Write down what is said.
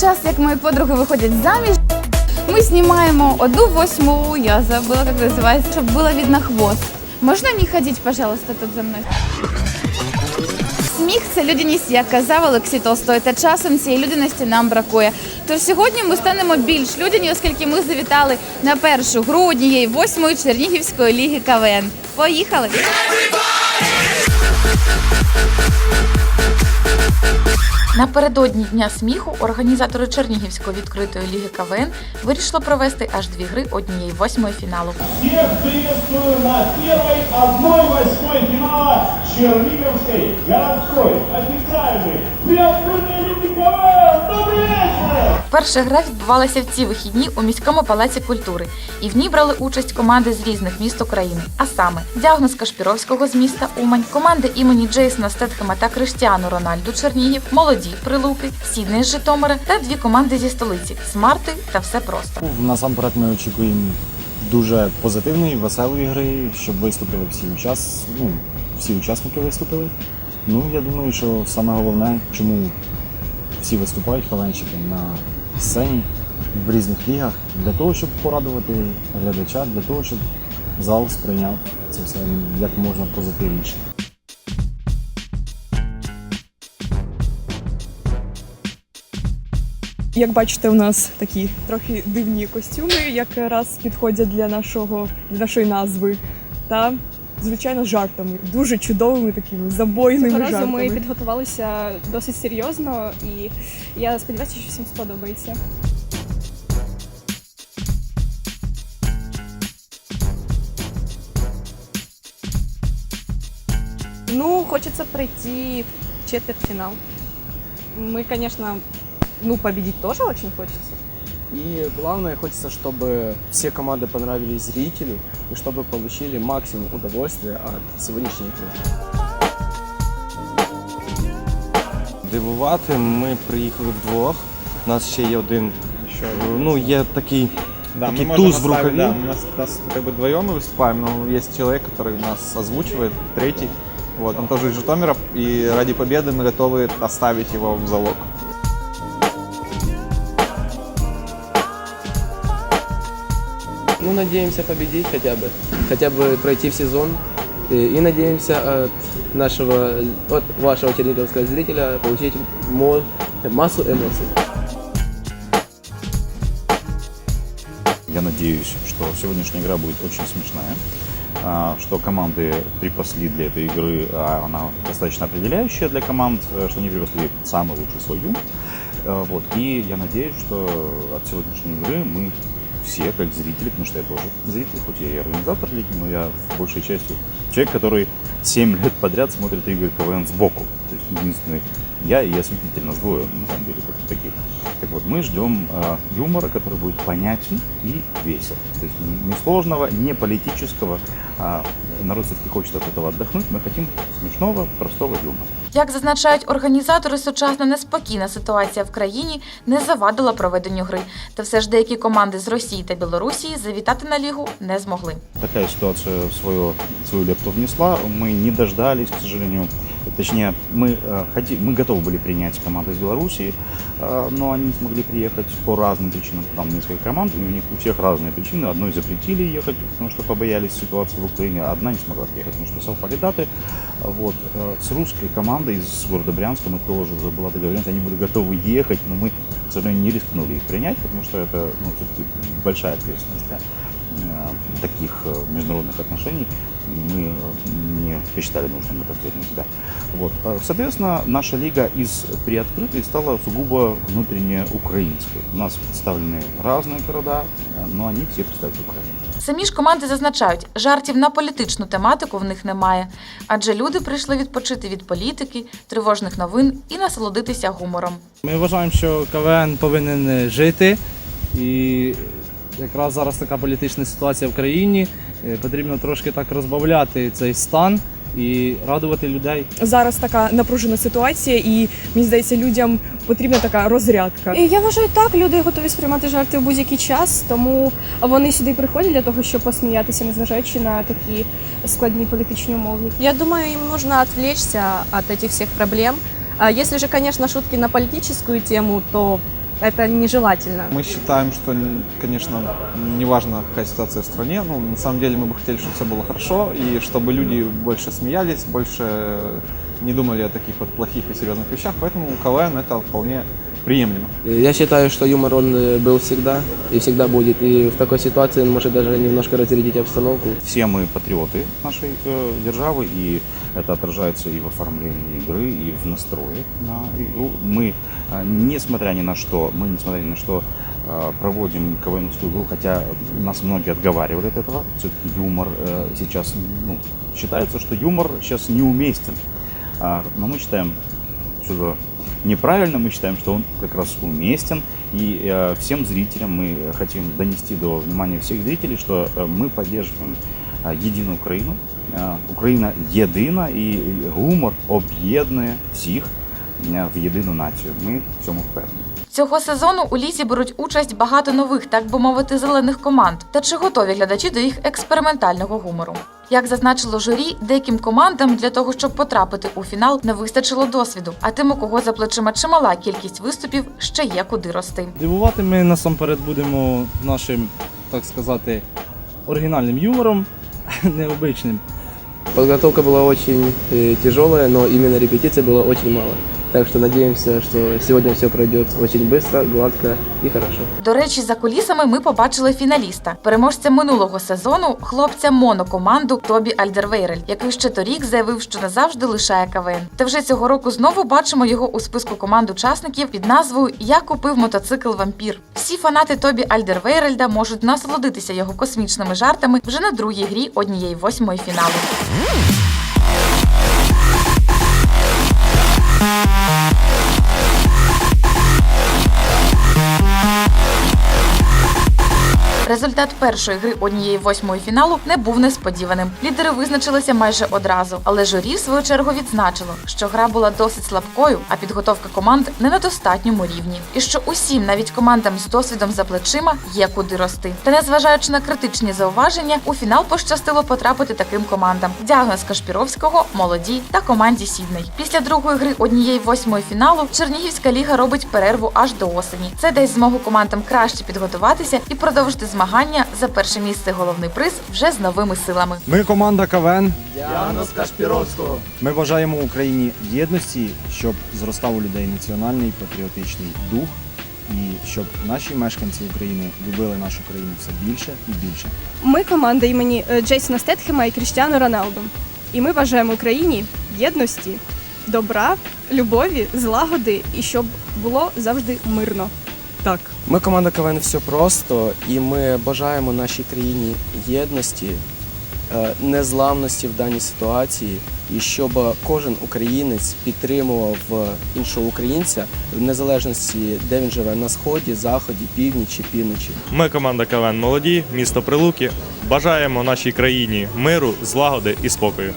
час, як мої подруги виходять заміж, ми знімаємо одну восьму, я забула, як називається, щоб було видно хвост. Можна не ходити, пожалуйста, тут за мною? Сміх це людяність, як казав Олексій Толстой, та часом цієї людяності нам бракує. Тож сьогодні ми станемо більш людяні, оскільки ми завітали на першу гру однієї восьмої Чернігівської ліги КВН. Поїхали! Напередодні дня сміху організатори Чернігівської відкритої ліги КВН вирішили провести аж дві гри однієї восьмої фіналу. Всех приветствую на первой 1-8 финала Черниговской городской официальной приоткрытой Лиги КВН. Добрый вечер! Перша гра відбувалася в ці вихідні у міському палаці культури, і в ній брали участь команди з різних міст України. А саме Діагноз Кашпіровського з міста Умань, команди імені Джейсона Стетхема та Криштіану Рональду Чернігів, молоді Прилуки, Сідней з Житомира та дві команди зі столиці Смарти та все просто. Насамперед ми очікуємо дуже позитивної, веселої гри, щоб виступили всі учас... ну, всі учасники виступили. Ну, я думаю, що саме головне, чому всі виступають кавенщики на сцені в різних лігах, для того, щоб порадувати глядача, для того, щоб зал сприйняв це все як можна позитивніше. Як бачите, у нас такі трохи дивні костюми, якраз підходять для нашого для нашої назви. Та звичайно жартами, дуже чудовими такими забойними Цього разу жартами. ми підготувалися досить серйозно, і я сподіваюся, що всім сподобається. Ну, хочется пройти в четвертьфинал. Мы, конечно, ну, победить тоже очень хочется. И главное, хочется, чтобы все команды понравились зрителю и чтобы получили максимум удовольствия от сегодняшней игры. Дивувати ми приїхали вдвох. У нас ще є один. Ну, є такий, Да, такий мы можем туз в оставить, рукаві. да, у нас, нас как бы вдвоем мы выступаем, но есть человек, который нас озвучивает, третий. Вот, он тоже из Житомира, и ради победы мы готовы оставить его в залог. Ну, надеемся победить хотя бы, хотя бы пройти в сезон. И, и надеемся от нашего, от вашего черниговского зрителя получить мо- массу эмоций. Я надеюсь, что сегодняшняя игра будет очень смешная, а, что команды припасли для этой игры, а она достаточно определяющая для команд, э, что они припасли самый лучший свой юм. Э, Вот. И я надеюсь, что от сегодняшней игры мы все, как зрители, потому что я тоже зритель, хоть я и организатор лиги, но я большей части человек, который 7 лет подряд смотрит игры КВН сбоку. То есть единственный я и осветитель, нас двое, на самом деле, таких. Так вот, мы ждем э, юмора, который будет понятен и весел. То есть не сложного, не политического. А народ все-таки хочет от этого отдохнуть. Мы хотим смешного, простого юмора. Як зазначають організатори, сучасна неспокійна ситуація в країні не завадила проведенню гри. Та все ж деякі команди з Росії та Білорусі завітати на лігу не змогли. Така ситуація свою, свою лепту внесла. Ми не дождались, к сожалению. Точнее, мы, э, хоти- мы готовы были принять команды из Белоруссии, э, но они не смогли приехать по разным причинам. Там несколько команд, и у них у всех разные причины. Одной запретили ехать, потому что побоялись ситуации в Украине, а одна не смогла приехать, потому что совпали даты. Вот. э, С русской командой из города Брянска мы тоже уже была договоренность, они были готовы ехать, но мы, к сожалению, не рискнули их принять, потому что это ну, большая ответственность для таких международных отношений. Мы посчитали нужным это взять на себя. Вот. Э, Соответственно, наша лига из приоткрытой стала сугубо внутренне украинской. У нас представлены разные города, э, но они все представляют Украину. Самі ж команди зазначають, жартів на політичну тематику в них немає, адже люди прийшли відпочити від політики, тривожних новин і насолодитися гумором. Ми вважаємо, що КВН повинен е, жити, і якраз зараз така політична ситуація в країні. е, Потрібно трошки так розбавляти цей стан і радувати людей. Зараз така напружена ситуація, і мені здається, людям потрібна така розрядка. І я вважаю, так люди готові сприймати жарти в будь-який час, тому вони сюди приходять для того, щоб посміятися, незважаючи на такі складні політичні умови. Я думаю, им нужно отвлечься от этих всех проблем. А Если же, конечно, шутки на политическую тему, то это нежелательно. Мы считаем, что, конечно, неважно, какая ситуация в стране, ну, на самом деле мы бы хотели, чтобы все было хорошо, и чтобы люди больше смеялись, больше не думали о таких вот плохих и серьезных вещах, поэтому КВН это вполне приемлемо. Я считаю, что юмор он э, был всегда и всегда будет. И в такой ситуации он может даже немножко разрядить обстановку. Все мы патриоты нашей э, державы, и это отражается и в оформлении игры, и в настрое на игру. Мы, э, несмотря ни на что, мы, несмотря ни на что, э, проводим КВНовскую игру, хотя нас многие отговаривали от этого. Все-таки юмор э, сейчас, ну, считается, что юмор сейчас неуместен. А, Но мы считаем, что неправильно, мы считаем, что он как раз уместен. И э, всем зрителям мы хотим донести до внимания всех зрителей, что э, мы поддерживаем э, єдину Україну. Е, Україна єдина і гумор об'єднує всіх е, в єдину націю. Ми в цьому впевнені. Цього сезону у лізі беруть участь багато нових, так би мовити, зелених команд. Та чи готові глядачі до їх експериментального гумору? Як зазначило журі, деяким командам для того, щоб потрапити у фінал, не вистачило досвіду. А тим, у кого за плечима чимала кількість виступів, ще є куди рости. Дивувати ми насамперед будемо нашим, так сказати, оригінальним юмором, необичним. Подготовка была очень э, тяжелая, но именно репетиций было очень мало. Так что надеемся, что сегодня все пройдет очень быстро, гладко и хорошо. До речі, за кулісами ми побачили фіналіста, переможця минулого сезону, хлопця монокоманду Тобі Альдервейрель, який ще торік заявив, що назавжди лишає КВН. Та вже цього року знову бачимо його у списку команд учасників під назвою Я купив мотоцикл вампір. Всі фанати Тобі Альдервейрельда можуть насолодитися його космічними жартами вже на другій грі однієї восьмої фіналу. Результат першої гри однієї восьмої фіналу не був несподіваним. Лідери визначилися майже одразу, але журі в свою чергу відзначило, що гра була досить слабкою, а підготовка команд не на достатньому рівні. І що усім, навіть командам з досвідом за плечима, є куди рости. Та незважаючи на критичні зауваження, у фінал пощастило потрапити таким командам: Діагноз Кашпіровського, молоді та команді Сідней. Після другої гри однієї восьмої фіналу Чернігівська ліга робить перерву аж до осені. Це дасть змогу командам краще підготуватися і продовжити змагання за перше місце головний приз вже з новими силами. Ми команда КВН. Діагноз Кашпіровського. Ми бажаємо Україні єдності, щоб зростав у людей національний патріотичний дух, і щоб наші мешканці України любили нашу країну все більше і більше. Ми команда імені е, Джейсона Стетхема і Кріштіану Роналду. І ми бажаємо Україні єдності, добра, любові, злагоди і щоб було завжди мирно. Так. Ми команда КВН все просто, і ми бажаємо нашій країні єдності, е, незламності в даній ситуації, і щоб кожен українець підтримував іншого українця в незалежності, де він живе на сході, заході, північі, півночі. Ми команда КВН Молоді, місто Прилуки. Бажаємо нашій країні миру, злагоди і спокою.